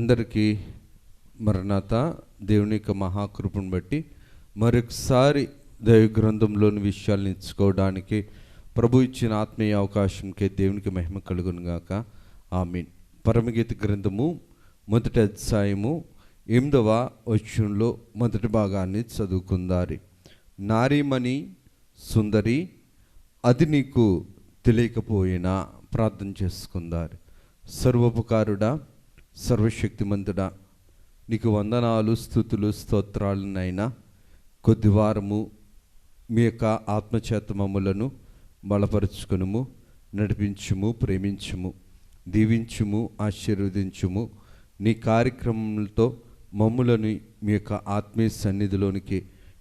అందరికీ మరణాత దేవుని యొక్క మహాకృపను బట్టి మరొకసారి దైవ గ్రంథంలోని విషయాలు నేర్చుకోవడానికి ప్రభు ఇచ్చిన ఆత్మీయ అవకాశంకే దేవునికి మహిమ కలుగునుగాక. ఆమె పరమగీత గ్రంథము మొదటి అధ్యాయము ఎనిమిదవ వచ్చంలో మొదటి భాగాన్ని చదువుకుందారి. నారీమణి సుందరి అది నీకు తెలియకపోయినా ప్రార్థన చేసుకుందారు. సర్వోపకారుడా సర్వశక్తిమంతుడా నీకు వందనాలు స్థుతులు స్తోత్రాలనైనా కొద్ది వారము మీ యొక్క ఆత్మచేత మమ్ములను బలపరుచుకునుము నడిపించుము ప్రేమించుము దీవించుము ఆశీర్వదించుము. నీ కార్యక్రమంతో మమ్ములను మీ యొక్క ఆత్మీయ సన్నిధిలోనికి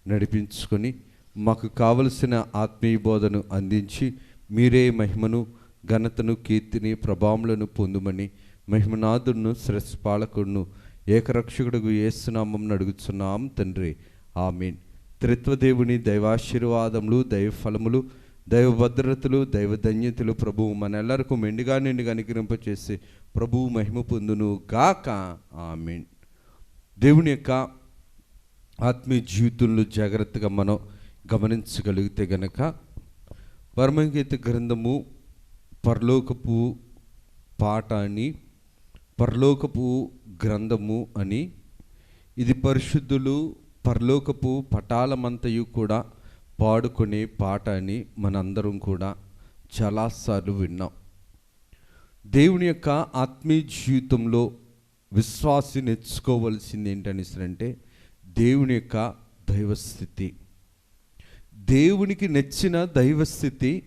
నడిపించుకొని మాకు కావలసిన ఆత్మీయ బోధను అందించి మీరే మహిమను ఘనతను కీర్తిని ప్రభావములను పొందుమని మహిమనాథుడును శ్రేష్పాలకుడును ఏకరక్షకుడుగు ఏసునామం అడుగుచున్నాం తండ్రి. ఆమీన్. త్రిత్వదేవుని దైవాశీర్వాదములు దైవ ఫలములు దైవ భద్రతలు దైవ ధన్యతలు ప్రభువు మనెల్లరకు మెండుగా నిండుగా అనుగ్రహింపచేసి ప్రభువు మహిమ పొందును గాక ఆమీన్. దేవుని యొక్క ఆత్మీయ జీవితంలో జాగ్రత్తగా మనం గమనించగలిగితే గనక పరమగీత గ్రంథము పరలోకపు పాఠాన్ని పరలోకపు గ్రంథము అని ఇది పరిశుద్ధులు పరలోకపు పటాలమంతయు కూడా పాడుకునే పాట అని మనందరం కూడా చాలాసార్లు విన్నాం. దేవుని యొక్క ఆత్మీయ జీవితంలో విశ్వాసి నేర్చుకోవలసింది ఏంటనేసరంటే దేవుని యొక్క దైవస్థితి. దేవునికి నచ్చిన దైవస్థితి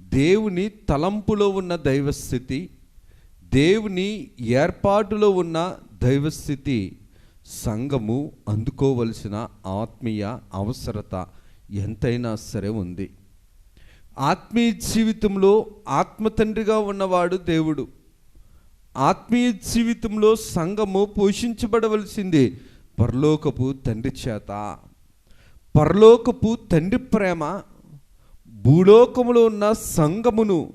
దేవుని తలంపులో ఉన్న దైవస్థితి దేవుని ఏర్పాటులో ఉన్న దైవస్థితి సంఘము అందుకోవలసిన ఆత్మీయ అవసరత ఎంతైనా సరే ఉంది. ఆత్మీయ జీవితంలో ఆత్మతండ్రిగా ఉన్నవాడు దేవుడు. ఆత్మీయ జీవితంలో సంఘము పోషించబడవలసింది పరలోకపు తండ్రి చేత. పరలోకపు తండ్రి ప్రేమ భూలోకములో ఉన్న సంఘమును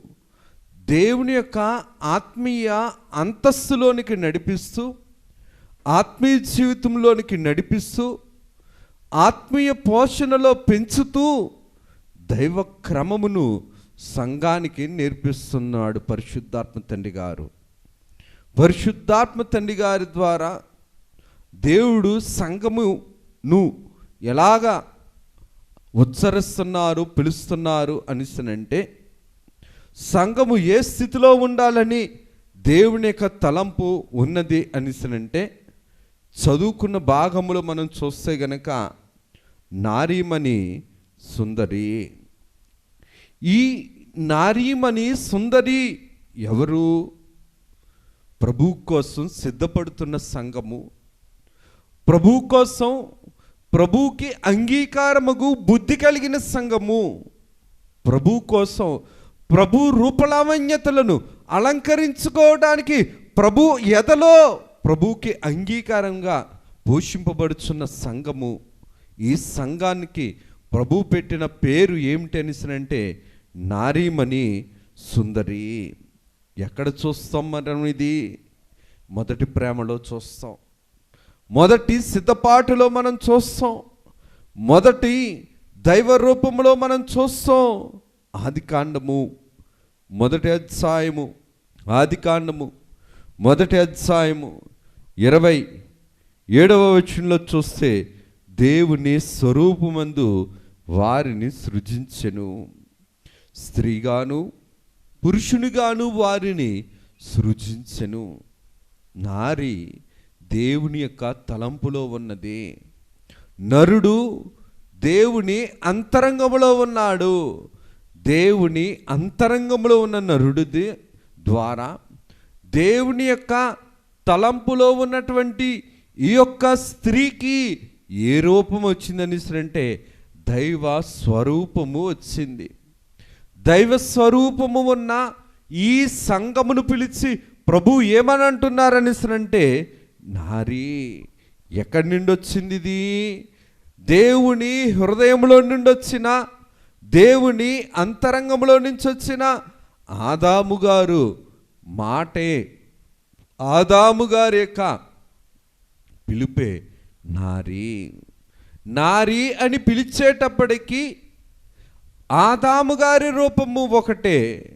దేవుని యొక్క ఆత్మీయ అంతస్తులోనికి నడిపిస్తూ ఆత్మీయ జీవితంలోనికి నడిపిస్తూ ఆత్మీయ పోషణలో పెంచుతూ దైవ క్రమమును సంఘానికి నేర్పిస్తున్నాడు పరిశుద్ధాత్మ తండ్రి గారు. పరిశుద్ధాత్మ తండ్రి గారి ద్వారా దేవుడు సంఘమును ఎలాగా ఉచ్చరిస్తున్నారు పిలుస్తున్నారు అనిసనంటే సంఘము ఏ స్థితిలో ఉండాలని దేవుని యొక్క తలంపు ఉన్నది అనిసినంటే చదువుకున్న భాగములో మనం చూస్తే గనక నారీమణి సుందరి. ఈ నారీమణి సుందరి ఎవరు? ప్రభు కోసం సిద్ధపడుతున్న సంఘము. ప్రభు కోసం ప్రభుకి అంగీకారముగు బుద్ధి కలిగిన సంఘము. ప్రభు కోసం ప్రభు రూపలావణ్యతలను అలంకరించుకోవడానికి ప్రభు ఎదలో ప్రభుకి అంగీకారంగా పోషింపబడుచున్న సంఘము. ఈ సంఘానికి ప్రభు పెట్టిన పేరు ఏమిటి నారీమణి సుందరి. ఎక్కడ చూస్తాం మనం ఇది? మొదటి ప్రేమలో చూస్తాం. మొదటి సిద్ధపాటులో మనం చూస్తాం. మొదటి దైవ రూపంలో మనం చూస్తాం. ఆదికాండము మొదటి అధ్యాయము ఆదికాండము మొదటి అధ్యాయము ఇరవై ఏడవ వచనంలో చూస్తే దేవుని స్వరూపమందు వారిని సృజించెను. స్త్రీగాను పురుషునిగాను వారిని సృజించెను. నారి దేవుని యొక్క తలంపులో ఉన్నది. నరుడు దేవుని అంతరంగములో ఉన్నాడు. దేవుని అంతరంగంలో ఉన్న నరుడిది ద్వారా దేవుని యొక్క తలంపులో ఉన్నటువంటి ఈ యొక్క స్త్రీకి ఏ రూపం వచ్చిందని అంటే దైవ స్వరూపము వచ్చింది. దైవ స్వరూపము ఉన్న ఈ సంఘమును పిలిచి ప్రభు ఏమని అంటున్నారని అంటే నారీ ఎక్కడి నుండి వచ్చింది ఇది? దేవుని హృదయంలో నుండి వచ్చిన దేవుని అంతరంగంలో నుంచి వచ్చిన ఆదాము గారు మాటే. ఆదాము గారి యొక్క పిలిపే నారి. నారి అని పిలిచేటప్పటికీ ఆదాము గారి రూపము ఒకటే.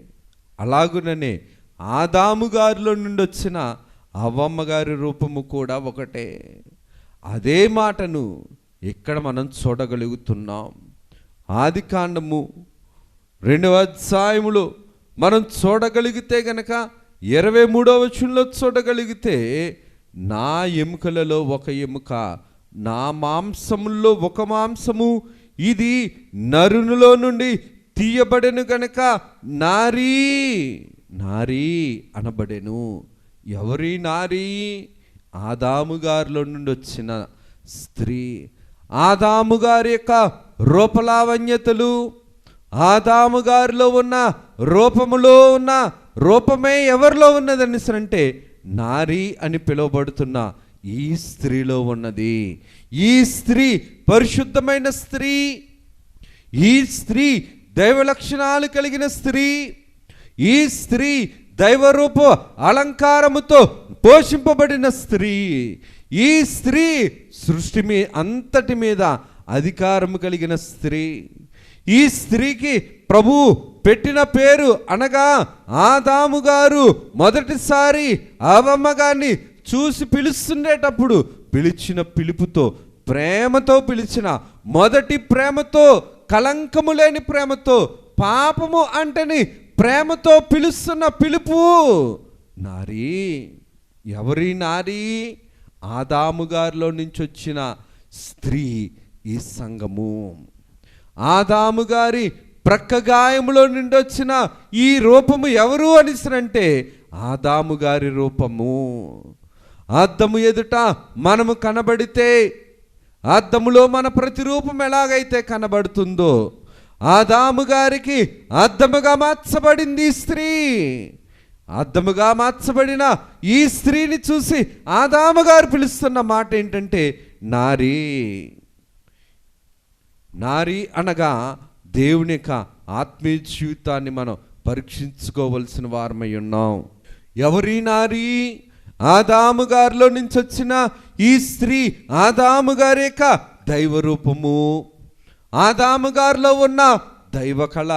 అలాగుననే ఆదాము గారిలో నుండి వచ్చిన అవ్వమ్మ గారి రూపము కూడా ఒకటే. అదే మాటను ఇక్కడ మనం చూడగలుగుతున్నాం. ఆది కాండము రెండవ అధ్యాయములో మనం చూడగలిగితే గనక ఇరవై మూడవ వచనంలో చూడగలిగితే నా ఎముకలలో ఒక ఎముక నా మాంసముల్లో ఒక మాంసము ఇది నరునిలో నుండి తీయబడెను గనక నారీ నారీ అనబడెను. ఎవరి నారీ? ఆదాము గారిలో నుండి వచ్చిన స్త్రీ. ఆదాము గారి యొక్క రూపలావణ్యతలు ఆదాము గారిలో ఉన్న రూపములో ఉన్న రూపమే ఎవరిలో ఉన్నదని అంటే నారి అని పిలువబడుతున్న ఈ స్త్రీలో ఉన్నది. ఈ స్త్రీ పరిశుద్ధమైన స్త్రీ ఈ స్త్రీ దైవ లక్షణాలు కలిగిన స్త్రీ ఈ స్త్రీ దైవరూప అలంకారముతో పోషింపబడిన స్త్రీ ఈ స్త్రీ సృష్టి మీ అంతటి మీద అధికారము కలిగిన స్త్రీ. ఈ స్త్రీకి ప్రభు పెట్టిన పేరు అనగా ఆదాము గారు మొదటిసారి అవమ్మగాన్ని చూసి పిలుస్తుండేటప్పుడు పిలిచిన పిలుపుతో ప్రేమతో పిలిచిన మొదటి ప్రేమతో కలంకము లేని ప్రేమతో పాపము అంటని ప్రేమతో పిలుస్తున్న పిలుపు. నారీ ఎవరి నారీ? ఆదాము గారిలో నుంచి వచ్చిన స్త్రీ ఈ సంఘము. ఆదాము గారి ప్రక్క గాయములో నుండి వచ్చిన ఈ రూపము ఎవరు అనిసరంటే ఆదాము గారి రూపము. అద్దము ఎదుట మనము కనబడితే అద్దములో మన ప్రతిరూపం ఎలాగైతే కనబడుతుందో ఆదాము గారికి అద్దముగా మార్చబడింది ఈ స్త్రీ. అద్దముగా మార్చబడిన ఈ స్త్రీని చూసి ఆదాము గారు పిలుస్తున్న మాట ఏంటంటే నారీ నారీ అనగా దేవుని యొక్క ఆత్మీయ జీవితాన్ని మనం పరీక్షించుకోవలసిన వారమై ఉన్నాం. ఎవరి నారీ? ఆదాము గారిలో నుంచి వచ్చిన ఈ స్త్రీ ఆదాము గారి యొక్క దైవరూపము ఆదాముగారిలో ఆదాము గారిలో ఉన్న దైవ కళ.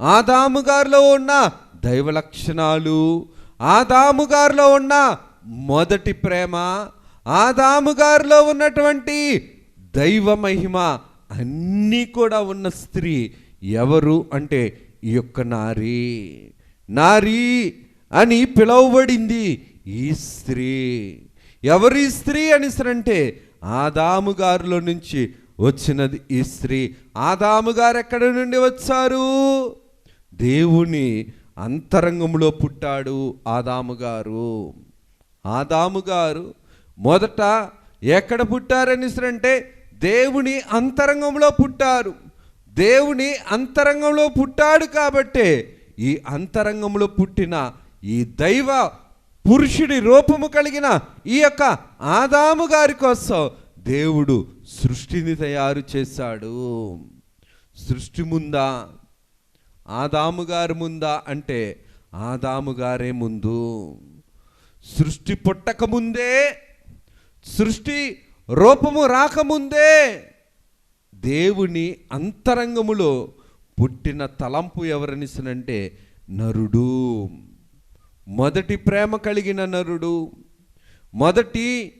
ఆదాము గారిలో ఉన్న దైవ లక్షణాలు ఆదాము గారిలో ఉన్న మొదటి ప్రేమ ఆదాము గారిలో ఉన్నటువంటి దైవ మహిమ అన్నీ కూడా ఉన్న స్త్రీ ఎవరు అంటే ఈ యొక్క నారీ. నారీ అని పిలువబడింది ఈ స్త్రీ. ఎవరి స్త్రీ అనిసరంటే ఆదాము గారిలో నుంచి వచ్చినది ఈ స్త్రీ. ఆదాము గారు ఎక్కడి నుండి వచ్చారు? దేవుని అంతరంగంలో పుట్టాడు ఆదాము గారు. ఆదాము గారు మొదట ఎక్కడ పుట్టారనిసరంటే దేవుని అంతరంగంలో పుట్టారు. దేవుని అంతరంగంలో పుట్టాడు కాబట్టే ఈ అంతరంగంలో పుట్టిన ఈ దైవ పురుషుడి రూపము కలిగిన ఈ యొక్క ఆదాము గారి కోసం దేవుడు సృష్టిని తయారు చేశాడు. సృష్టి ముందా ఆదాము గారి ముందా అంటే ఆదాము గారే ముందు. సృష్టి పుట్టకముందే సృష్టి రూపము రాకముందే దేవుని అంతరంగములో పుట్టిన తలంపు ఎవరనిసనంటే నరుడు. మొదటి ప్రేమ కలిగిన నరుడు. మొదటి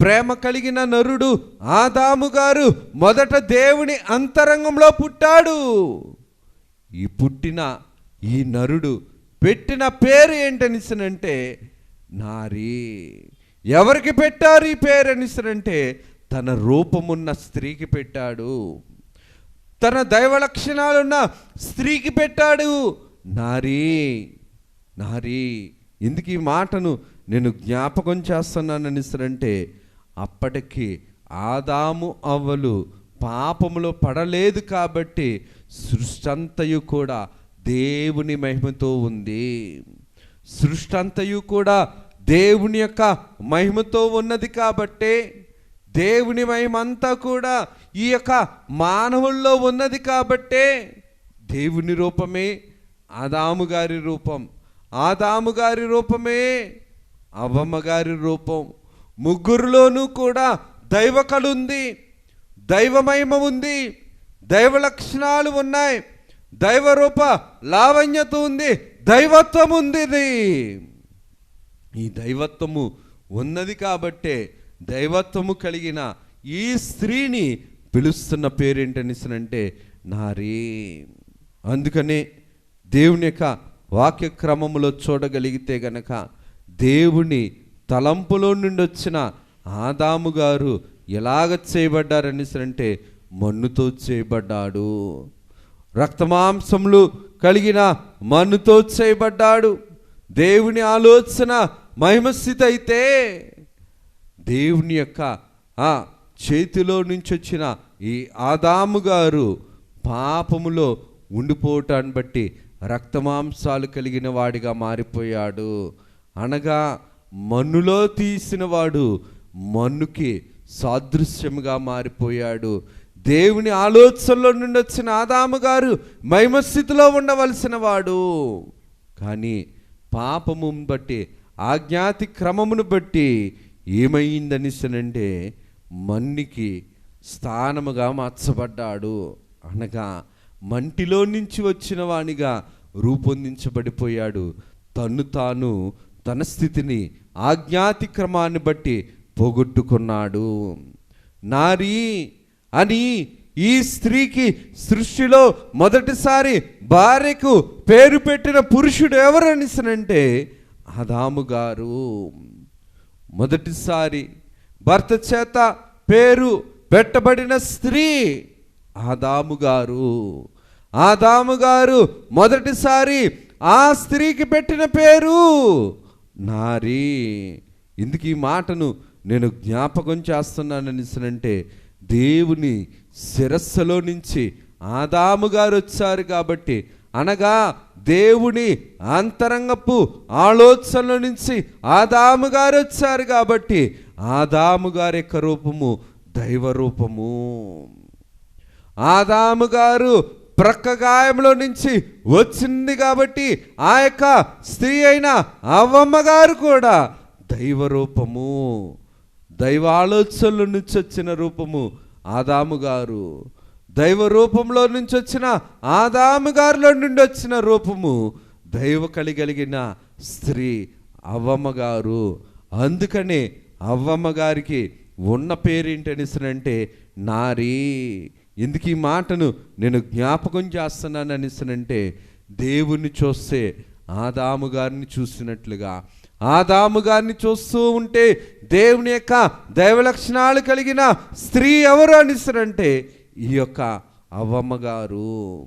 ప్రేమ కలిగిన నరుడు ఆదాము గారు మొదట దేవుని అంతరంగంలో పుట్టాడు. ఈ పుట్టిన ఈ నరుడు పెట్టిన పేరు ఏంటనిసనంటే నారీ. ఎవరికి పెట్టారు ఈ పేరు అనిసనంటే తన రూపమున్న స్త్రీకి పెట్టాడు. తన దైవ లక్షణాలున్న స్త్రీకి పెట్టాడు. నారీ నారీ. ఎందుకు ఈ మాటను నేను జ్ఞాపకం చేస్తున్నాను అనిసరంటే అప్పటికి ఆదాము అవ్వలు పాపములో పడలేదు కాబట్టి సృష్టి అంతయు కూడా దేవుని మహిమతో ఉంది. సృష్టి అంతయు కూడా దేవుని యొక్క మహిమతో ఉన్నది కాబట్టే దేవుని మహిమ అంతా కూడా ఈ యొక్క మానవుల్లో ఉన్నది కాబట్టే దేవుని రూపమే ఆదాము గారి రూపం. ఆదాము గారి రూపమే అవ్వమ్మ గారి రూపం. ముగ్గురులోనూ కూడా దైవ ఉంది దైవమహిమ ఉంది. దైవ లక్షణాలు ఉన్నాయి. దైవరూప లావణ్యత ఉంది. దైవత్వం ఉంది ఈ దైవత్వము ఉన్నది కాబట్టే దైవత్వము కలిగిన ఈ స్త్రీని పిలుస్తున్న పేరేంటనిసనంటే నారీ అందుకనే దేవుని యొక్క వాక్య క్రమములో చూడగలిగితే గనక దేవుని తలంపులో నుండి వచ్చిన ఆదాము గారు ఎలాగ చేయబడ్డారనిసనంటే మన్నుతో చేయబడ్డాడు. రక్తమాంసములు కలిగిన మన్నుతో చేయబడ్డాడు. దేవుని ఆలోచన మహిమస్థితి అయితే దేవుని యొక్క ఆ చేతిలో నుంచి వచ్చిన ఈ ఆదాము గారు పాపములో ఉండిపోవటాన్ని బట్టి రక్తమాంసాలు కలిగిన వాడిగా మారిపోయాడు. అనగా మన్నులో తీసిన వాడు మన్నుకి సాదృశ్యముగా మారిపోయాడు. దేవుని ఆలోచనలో నుండి వచ్చిన ఆదాము గారు మహిమస్థితిలో ఉండవలసిన వాడు. కానీ పాపము బట్టి ఆజ్ఞాతి క్రమమును బట్టి ఏమైందనిసనంటే మన్నికి స్థానముగా మార్చబడ్డాడు. అనగా మంటిలో నుంచి వచ్చిన వానిగా రూపొందించబడిపోయాడు. తను తాను తన స్థితిని ఆజ్ఞాతి క్రమాన్ని బట్టి పోగొట్టుకున్నాడు. నారీ అని ఈ స్త్రీకి సృష్టిలో మొదటిసారి భార్యకు పేరు పెట్టిన పురుషుడు ఎవరు అనిసనంటే ఆదాము గారు. మొదటిసారి భర్త చేత పేరు పెట్టబడిన స్త్రీ ఆదాము గారు. ఆదాము గారు మొదటిసారి ఆ స్త్రీకి పెట్టిన పేరు నారీ. ఇందుకు ఈ మాటను నేను జ్ఞాపకం చేస్తున్నాను చేస్తున్నాననిసనంటే దేవుని శిరస్సులో నుంచి ఆదాము గారు వచ్చారు కాబట్టి అనగా దేవుని అంతరంగపు ఆలోచనల నుంచి ఆదాము గారు వచ్చారు కాబట్టి ఆదాము గారి యొక్క రూపము దైవరూపము ఆదాము గారు ప్రక్క గాయంలో నుంచి వచ్చింది కాబట్టి ఆ యొక్క స్త్రీ అయిన అవ్వమ్మ గారు కూడా దైవరూపము దైవ ఆలోచనల నుంచి వచ్చిన రూపము ఆదాము గారు. దైవ రూపంలో నుంచి వచ్చిన ఆదాము గారిలో నుండి వచ్చిన రూపము దైవ కలిగలిగిన స్త్రీ అవ్వమ్మగారు అందుకనే అవ్వమ్మగారికి ఉన్న పేరేంటనిసనంటే నారీ. ఎందుకు ఈ మాటను నేను జ్ఞాపకం చేస్తున్నాను అనిసనంటే దేవుణ్ణి చూస్తే ఆదాము గారిని చూసినట్లుగా ఆదాము గారిని చూస్తూ ఉంటే దేవుని యొక్క దైవ లక్షణాలు కలిగిన స్త్రీ ఎవరు అనిస్తారంటే ఈ యొక్క అవ్వమ్మ గారు.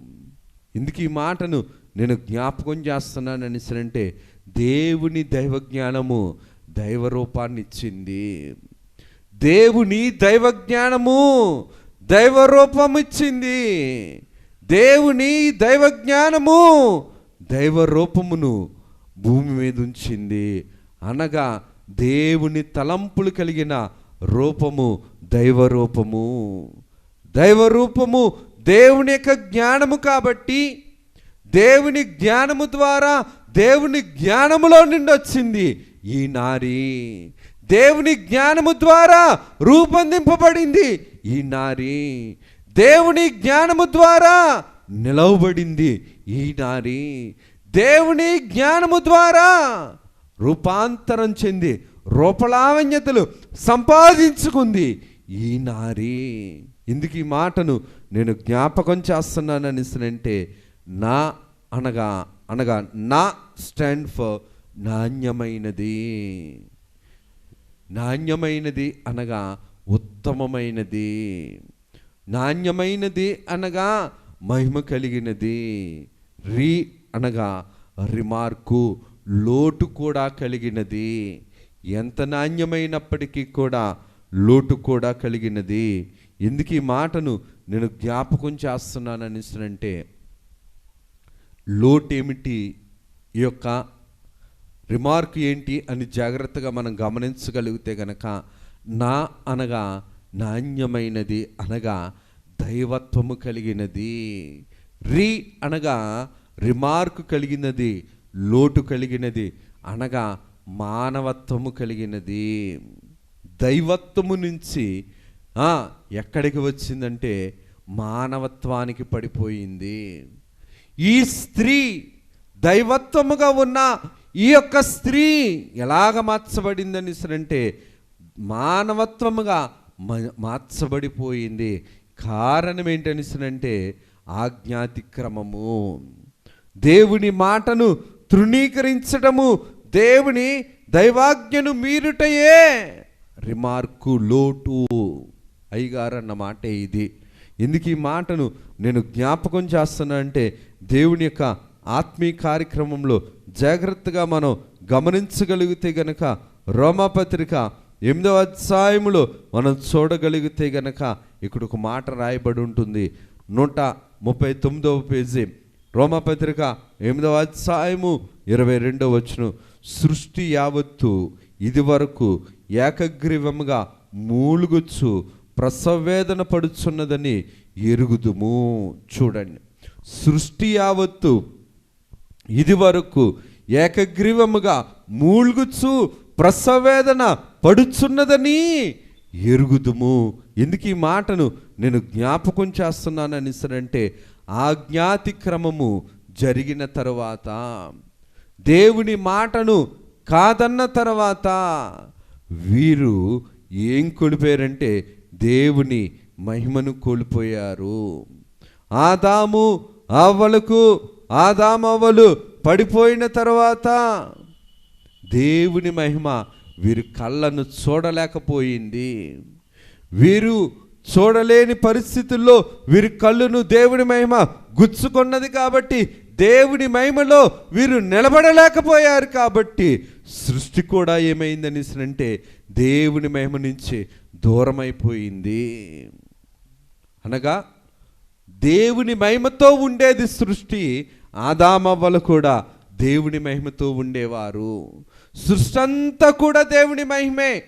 ఈ మాటను నేను జ్ఞాపకం చేస్తున్నాను అనిసరంటే దేవుని దైవ జ్ఞానము దైవ రూపాన్ని ఇచ్చింది దేవుని దైవ జ్ఞానము దైవ రూపం ఇచ్చింది దేవుని దైవ జ్ఞానము దైవ రూపమును భూమి మీద ఉంచింది అనగా దేవుని తలంపులు కలిగిన రూపము దైవరూపము. దైవరూపము దేవుని యొక్క జ్ఞానము కాబట్టి దేవుని జ్ఞానము ద్వారా దేవుని జ్ఞానములో నుండి వచ్చింది ఈ నారి. దేవుని జ్ఞానము ద్వారా రూపొందింపబడింది ఈ నారి. దేవుని జ్ఞానము ద్వారా నిలవబడింది ఈ నారి. దేవుని జ్ఞానము ద్వారా రూపాంతరం చెంది రూపలావణ్యతలు సంపాదించుకుంది ఈ నారి. ఇందుకు ఈ మాటను నేను జ్ఞాపకం చేస్తున్నాను అంటే నా అనగా అనగా నా స్టాండ్ ఫర్ నాణ్యమైనది. నాణ్యమైనది అనగా ఉత్తమమైనది. నాణ్యమైనది అనగా మహిమ కలిగినది. రీ అనగా రిమార్కు లోటు కూడా కలిగినది. ఎంత నాణ్యమైనప్పటికీ కూడా లోటు కూడా కలిగినది. ఎందుకు ఈ మాటను నేను జ్ఞాపకం చేస్తున్నాను అంటే లోటు ఏమిటి ఈ యొక్క రిమార్క్ ఏంటి అని జాగ్రత్తగా మనం గమనించగలిగితే గనక నా అనగా నాణ్యమైనది అనగా దైవత్వము కలిగినది. రీ అనగా రిమార్క్ కలిగినది లోటు కలిగినది అనగా మానవత్వము కలిగినది. దైవత్వము నుంచి ఎక్కడికి వచ్చిందంటే మానవత్వానికి పడిపోయింది. ఈ స్త్రీ దైవత్వముగా ఉన్న ఈ యొక్క స్త్రీ ఎలాగ మార్చబడిందని అంటే మానవత్వముగా మ- మార్చబడిపోయింది. కారణం ఏంటనిసనంటే ఆజ్ఞాతిక్రమము. దేవుని మాటను తృణీకరించడము దేవుని దైవాజ్ఞను మీరుటయే. రిమార్కు లోటు. అయ్యగారన్న మాటే ఇది. ఎందుకు ఈ మాటను నేను జ్ఞాపకం చేస్తున్నా అంటే దేవుని యొక్క ఆత్మీయ కార్యక్రమంలో జాగ్రత్తగా మనం గమనించగలిగితే గనక రోమాపత్రిక ఎనిమిదవ అధ్యాయములో మనం చూడగలిగితే గనక ఇక్కడ ఒక మాట రాయబడి ఉంటుంది. నూట ముప్పై తొమ్మిదవ పేజీ. రోమపత్రిక ఎనిమిదవ అధ్యాయము ఇరవై రెండవ వచ్చును సృష్టి యావత్తు ఇది వరకు ఏకగ్రీవముగా మూలుగుచ్చు ప్రసవేదన పడుచున్నదని ఎరుగుదుము. చూడండి. సృష్టి యావత్తు ఇది వరకు ఏకగ్రీవముగా మూల్గుచు ప్రసవేదన పడుచున్నదని ఎరుగుదుము. ఎందుకు ఈ మాటను నేను జ్ఞాపకం చేస్తున్నాను అనిసరంటే ఆజ్ఞాతిక్రమము జరిగిన తరువాత దేవుని మాటను కాదన్న తర్వాత వీరు ఏం కోల్పోయారంటే దేవుని మహిమను కోల్పోయారు. ఆదాము అవ్వలకు ఆదామవ్వలు పడిపోయిన తర్వాత దేవుని మహిమ వీరి కళ్ళను చూడలేకపోయింది. వీరు చూడలేని పరిస్థితుల్లో వీరి కళ్ళును దేవుని మహిమ గుచ్చుకున్నది కాబట్టి దేవుని మహిమలో వీరు నిలబడలేకపోయారు కాబట్టి సృష్టి కూడా ఏమైందని అంటే దేవుని మహిమ నుంచి దూరమైపోయింది. అనగా దేవుని మహిమతో ఉండేది సృష్టి ఆదామవ్వలు కూడా దేవుని మహిమతో ఉండేవారు. సృష్టి అంతా కూడా దేవుని మహిమే.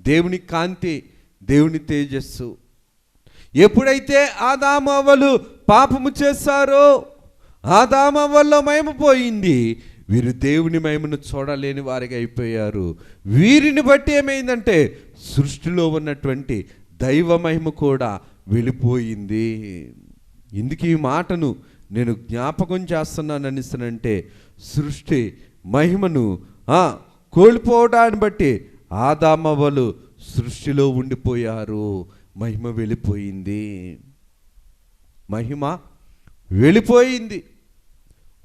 దేవుని కాంతి దేవుని తేజస్సు. ఎప్పుడైతే ఆదామవ్వలు పాపము చేశారో ఆదామవ్వల్లో మహిమ పోయింది. వీరు దేవుని మహిమను చూడలేని వారిగా అయిపోయారు. వీరిని బట్టి ఏమైందంటే సృష్టిలో ఉన్నటువంటి దైవ మహిమ కూడా వెళ్ళిపోయింది. ఇందుకు ఈ మాటను నేను జ్ఞాపకం చేస్తున్నాను అంటే సృష్టి మహిమను కోల్పోవడాన్ని బట్టి ఆదామవలు సృష్టిలో ఉండిపోయారు. మహిమ వెళ్ళిపోయింది. మహిమ వెళ్ళిపోయింది.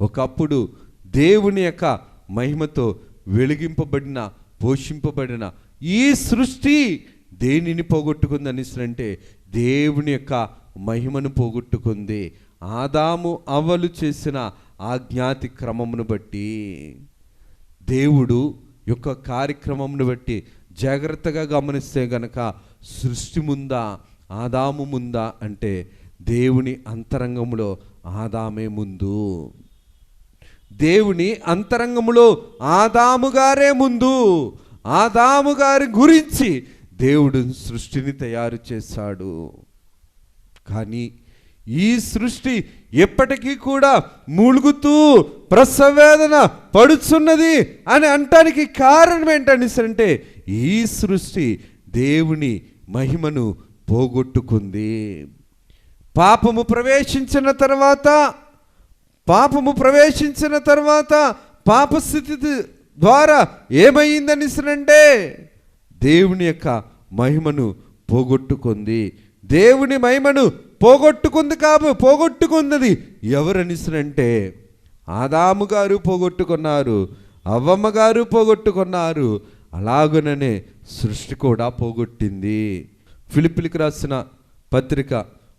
ఒకప్పుడు దేవుని యొక్క మహిమతో వెలిగింపబడిన పోషింపబడిన ఈ సృష్టి దేనిని పోగొట్టుకుందని అంటే దేవుని యొక్క మహిమను పోగొట్టుకుంది. ఆదాము అవ్వలు చేసిన ఆజ్ఞాతి క్రమమును బట్టి దేవుడు యొక్క కార్యక్రమమును బట్టి జాగ్రత్తగా గమనిస్తే గనక సృష్టి ముందా ఆదాము ముందా అంటే దేవుని అంతరంగములో ఆదామే ముందు. దేవుని అంతరంగములో ఆదాము గారే ముందు. ఆదాము గారి గురించి దేవుడు సృష్టిని తయారు చేశాడు. కానీ ఈ సృష్టి ఎప్పటికీ కూడా మూలుగుతూ ప్రసవేదన పడుచున్నది అని అంటానికి కారణం ఏంటని ఈ సృష్టి దేవుని మహిమను పోగొట్టుకుంది. పాపము ప్రవేశించిన తర్వాత పాపము ప్రవేశించిన తర్వాత పాపస్థితి ద్వారా ఏమైందని అంటే దేవుని యొక్క మహిమను పోగొట్టుకుంది. దేవుని మహిమను పోగొట్టుకుంది కాబ పోగొట్టుకున్నది ఎవరనిసరంటే ఆదాము గారు పోగొట్టుకున్నారు అవ్వమ్మ గారు పోగొట్టుకున్నారు అలాగుననే సృష్టి కూడా పోగొట్టింది. ఫిలిపిలికి రాసిన పత్రిక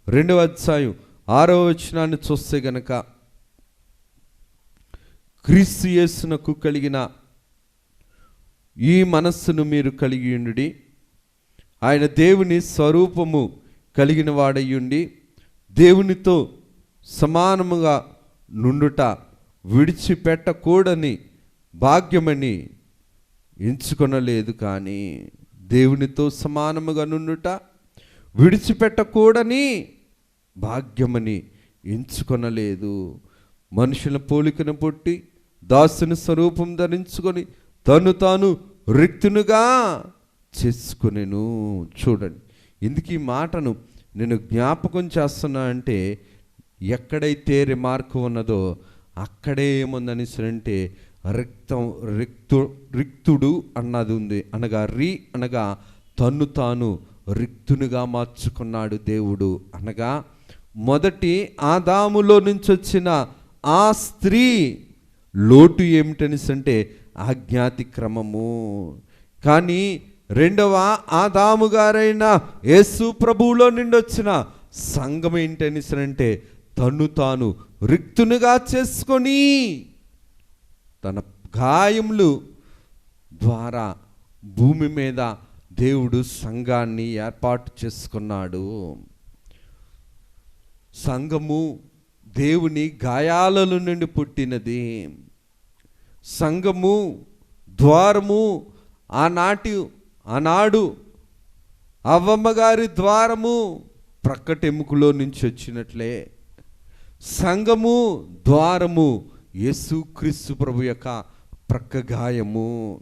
రెండవ అధ్యాయం ఆరో వచనాన్ని చూస్తే గనక క్రీస్తు యేసునకు కలిగిన ఈ మనస్సును మీరు కలిగి ఉండి ఆయన దేవుని స్వరూపము కలిగిన వాడయ్యుండి దేవునితో సమానముగా నుండుట విడిచిపెట్టకూడని భాగ్యమని ఎంచుకొనలేదు కానీ దేవునితో సమానముగా నుండుట విడిచిపెట్టకూడని భాగ్యమని ఎంచుకొనలేదు. మనుషుల పోలికను పుట్టి దాసుని స్వరూపం ధరించుకొని తను తాను రిక్తునుగా చేసుకునేను. చూడండి ఎందుకు ఈ మాటను నేను జ్ఞాపకం చేస్తున్నా అంటే ఎక్కడైతే రిమార్క్ ఉన్నదో అక్కడే ఏముందని అంటే రిక్తం రిక్తు రిక్తుడు అన్నది ఉంది. అనగా రి అనగా తన్ను తాను రిక్తునిగా మార్చుకున్నాడు దేవుడు. అనగా మొదటి ఆదాములో నుంచి వచ్చిన ఆ స్త్రీ లోటు ఏమిటనిసి అంటే ఆజ్ఞాతి క్రమము. కానీ రెండవ ఆదాము గారైన యేసు ప్రభువులో నుండి వచ్చిన సంఘం ఏంటని అంటే తను తాను రిక్తునిగా చేసుకొని తన గాయములు ద్వారా భూమి మీద దేవుడు సంఘాన్ని ఏర్పాటు చేసుకున్నాడు. సంఘము దేవుని గాయాల నుండి పుట్టినది. సంఘము ద్వారము ఆనాటి ఆనాడు అవ్వమ్మగారి ద్వారము ప్రక్కటెముకలో నుంచి వచ్చినట్లే. సంఘము ద్వారము యేసుక్రీస్తు ప్రభు యొక్క ప్రక్క గాయము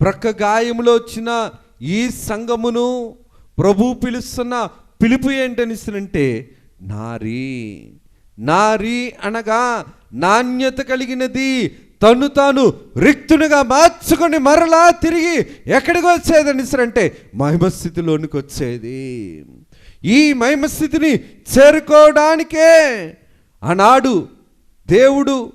ప్రక్క గాయములో వచ్చిన ఈ సంఘమును ప్రభు పిలుస్తున్న పిలుపు ఏంటనిస్తునంటే నారీ నారీ అనగా నాణ్యత కలిగినది తను తాను రిక్తునిగా మార్చుకొని మరలా తిరిగి ఎక్కడికి వచ్చేదని మహిమస్థితిలోనికి వచ్చేది. ఈ మహిమస్థితిని చేరుకోవడానికే ఆనాడు దేవుడు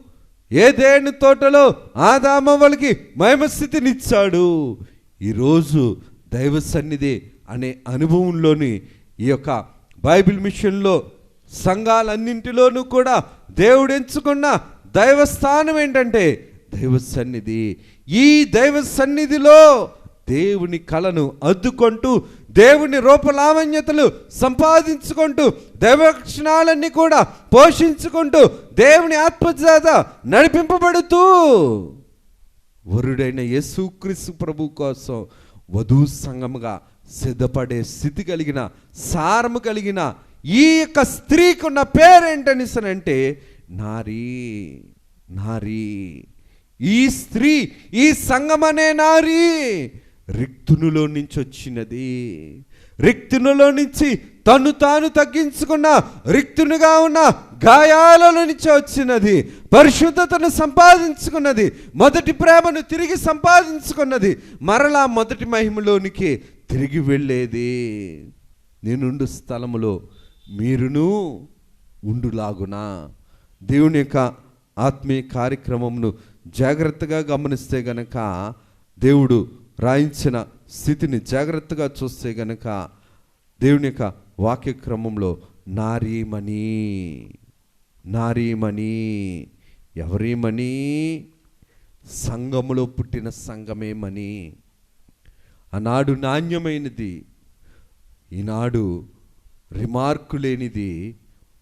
ఏదేని తోటలో ఆదామవలకి మహిమస్థితినిచ్చాడు? ఈరోజు దైవ సన్నిధి అనే అనుభవంలోని ఈ యొక్క బైబిల్ మిషన్లో సంఘాలన్నింటిలోనూ కూడా దేవుడు ఎంచుకున్న దైవస్థానం ఏంటంటే దైవ సన్నిధి. ఈ దైవ సన్నిధిలో దేవుని కళను అద్దుకుంటూ దేవుని రూపలావణ్యతలు సంపాదించుకుంటూ దైవక్షణాలన్నీ కూడా పోషించుకుంటూ దేవుని ఆత్మజాత నడిపింపబడుతూ వరుడైన యేసుక్రీస్తు ప్రభు కోసం వధూ సంఘముగా సిద్ధపడే స్థితి కలిగిన సారము కలిగిన ఈ యొక్క స్త్రీకి ఉన్న పేరేంటని నారీ నారీ. ఈ స్త్రీ ఈ సంగమనే నారీ. రిక్తునులో నుంచి వచ్చినది. రిక్తునులో నుంచి తను తాను తగ్గించుకున్న రిక్తునుగా ఉన్న గాయాలలో నుంచి వచ్చినది. పరిశుద్ధతను సంపాదించుకున్నది. మొదటి ప్రేమను తిరిగి సంపాదించుకున్నది. మరలా మొదటి మహిమలోనికి తిరిగి వెళ్ళేది. నేనుండు స్థలములో మీరును ఉండులాగునా. దేవుని యొక్క ఆత్మీయ కార్యక్రమంను జాగ్రత్తగా గమనిస్తే గనక దేవుడు రాయించిన స్థితిని జాగ్రత్తగా చూస్తే గనక దేవుని యొక్క వాక్యక్రమంలో నారీమణి నారీమణి ఎవరీమణి సంఘములో పుట్టిన సంఘమేమని ఆనాడు నాణ్యమైనది ఈనాడు రిమార్కు లేనిది.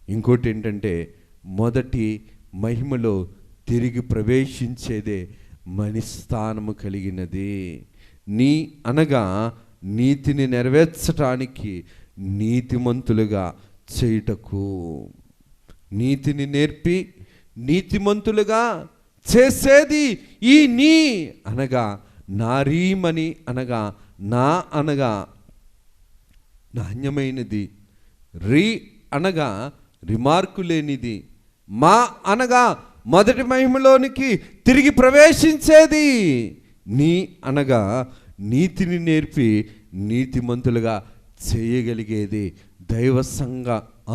ఇంకోటి ఏంటంటే మొదటి మహిమలో తిరిగి ప్రవేశించేదే మణిస్థానము కలిగినది. నీ అనగా నీతిని నెరవేర్చటానికి నీతిమంతులుగా చేయుటకు. నీతిని నేర్పి నీతిమంతులుగా చేసేది ఈ నీ అనగా నారీమణి అనగా నా అనగా నాణ్యమైనది. రీ అనగా రిమార్కు లేనిది. మా అనగా మొదటి మహిమలోనికి తిరిగి ప్రవేశించేది. నీ అనగా నీతిని నేర్పి నీతిమంతులుగా చేయగలిగేది దైవ సంఘ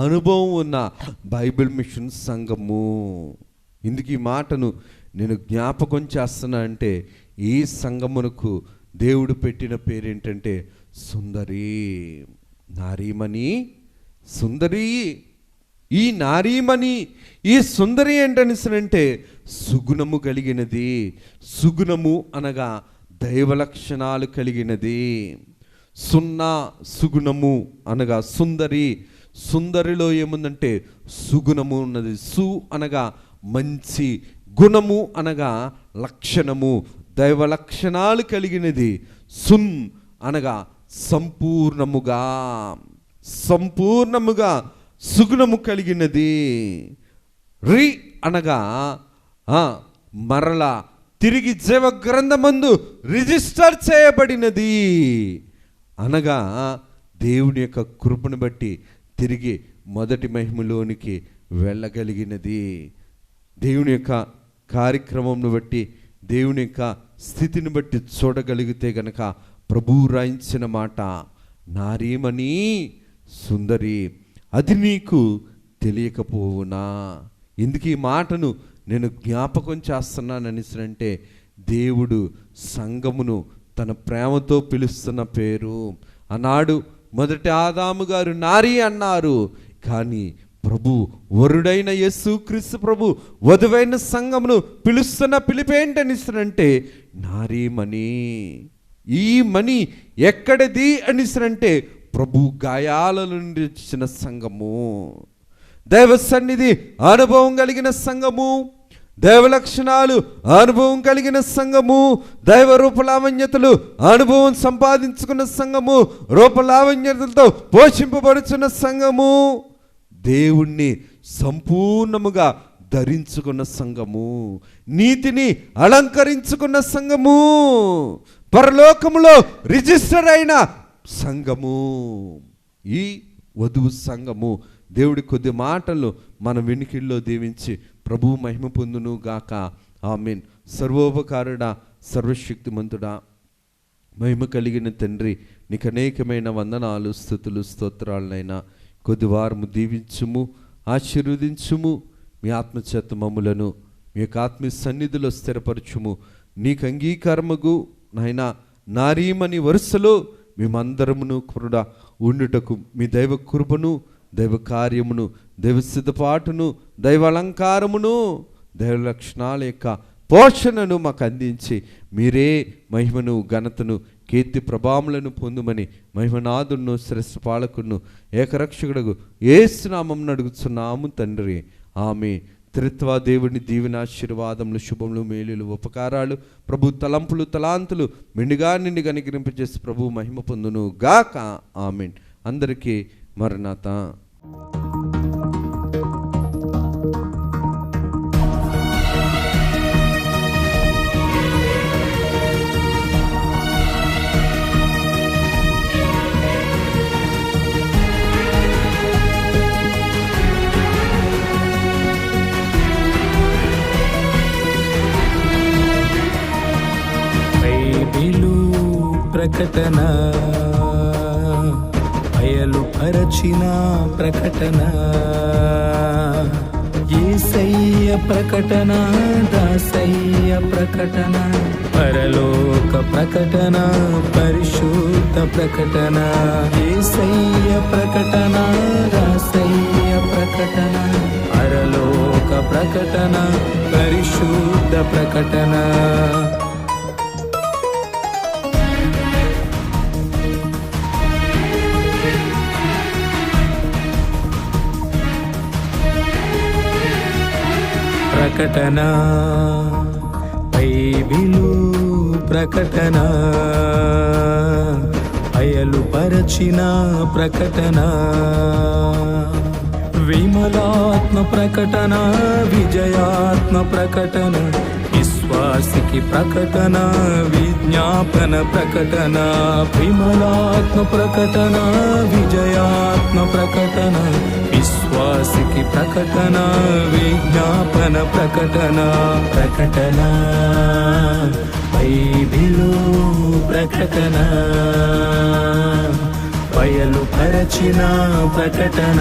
అనుభవం ఉన్న బైబిల్ మిషన్ సంఘము. ఇందుకు ఈ మాటను నేను జ్ఞాపకం చేస్తున్నా అంటే ఈ సంఘమునకు దేవుడు పెట్టిన పేరేంటంటే సుందరి. నారీమణి సుందరి. ఈ నారీమణి ఈ సుందరి ఏంటనిసనంటే సుగుణము కలిగినది. సుగుణము అనగా దైవ లక్షణాలు కలిగినది. సున్నా సుగుణము అనగా సుందరి. సుందరిలో ఏముందంటే సుగుణము ఉన్నది. సు అనగా మంచి. గుణము అనగా లక్షణము. దైవ లక్షణాలు కలిగినది. సున్ అనగా సంపూర్ణముగా. సంపూర్ణముగా సుగుణము కలిగినది. రి అనగా మరలా తిరిగి జీవ గ్రంథమందు రిజిస్టర్ చేయబడినది. అనగా దేవుని యొక్క కృపను బట్టి తిరిగి మొదటి మహిమలోనికి వెళ్ళగలిగినది. దేవుని యొక్క కార్యక్రమంను బట్టి దేవుని యొక్క స్థితిని బట్టి చూడగలిగితే గనక ప్రభువు రాయించిన మాట నారీమని సుందరి అది నీకు తెలియకపోవునా? ఎందుకు ఈ మాటను నేను జ్ఞాపకం చేస్తున్నాను అంటే దేవుడు సంఘమును తన ప్రేమతో పిలుస్తున్న పేరు. అన్నాడు మొదటి ఆదాము గారు నారీ అన్నారు. కానీ ప్రభు వరుడైన యస్సు క్రీస్తు ప్రభు వధువైన సంఘమును పిలుస్తున్న పిలిపేంటనిస్తానంటే నారీమణి ఈ మణి ఎక్కడిది అనిసరంటే ప్రభు గాయాల నుండి వచ్చిన సంఘము దైవ సన్నిధి అనుభవం కలిగిన సంఘము. దైవ లక్షణాలు అనుభవం కలిగిన సంఘము. దైవ రూపలావణ్యతలు అనుభవం సంపాదించుకున్న సంఘము. రూపలావణ్యతలతో పోషింపబడుచున్న సంఘము. దేవుణ్ణి సంపూర్ణముగా ధరించుకున్న సంఘము. నీతిని అలంకరించుకున్న సంఘము. పరలోకములో రిజిస్టర్ అయిన సంఘము. ఈ వధువు సంఘము దేవుడి కొద్ది మాటలు మన వెనుకిల్లో దీవించి ప్రభు మహిమ పొందును గాక. ఆమెన్. సర్వోపకారుడా సర్వశక్తిమంతుడా మహిమ కలిగిన తండ్రి నీకు అనేకమైన వందనాలు స్థుతులు స్తోత్రాలనైనా కొద్ది వారము దీవించుము ఆశీర్వదించుము. మీ ఆత్మచేత మమ్ములను మీ యొక్క ఆత్మీయ సన్నిధిలో స్థిరపరచుము. నీకు అంగీకారముగు నాయన నారీమని వరుసలో మేమందరమును కూడా ఉండుటకు మీ దైవ కృపను దైవ కార్యమును దైవ సిద్ధపాటును దైవ అలంకారమును దైవ లక్షణాల యొక్క పోషణను మాకు అందించి మీరే మహిమను ఘనతను కీర్తి ప్రభావములను పొందుమని మహిమనాథును శ్రేష్ఠ పాలకును ఏకరక్షకుడు ఏసునామం అడుగుతున్నాము తండ్రి. ఆమె త్రిత్వ దేవుని దీవెనాశీర్వాదములు శుభములు మేలులు ఉపకారాలు ప్రభు తలంపులు తలాంతులు మిండిగా నిండి కనికరింపజేసి ప్రభు మహిమ పొందును గాక ఆమెన్. అందరికీ మరణాత. బైబిలు ప్రకటన పరచిన ప్రకటన. ఏసయ్య ప్రకటన దాసయ్య ప్రకటన. పరలోక ప్రకటన పరిశుద్ధ ప్రకటన. ఏసయ్య ప్రకటన దాసయ్య ప్రకటన. పరలోక ప్రకటన పరిశుద్ధ ప్రకటన. ప్రకటన. బైబిలు ప్రకటన. అయలు పరచిన ప్రకటన. విమలాత్మ ప్రకటన విజయాత్మ ప్రకటన విశ్వాసికి ప్రకటన విజ్ఞాపన ప్రకటన. విమలాత్మ ప్రకటన విజయాత్మ ప్రకటన. విశ్వాసికి ప్రకటన విజ్ఞాపన ప్రకటన ప్రకటన. బైబిలు ప్రకటన. బయలు పరచిన ప్రకటన.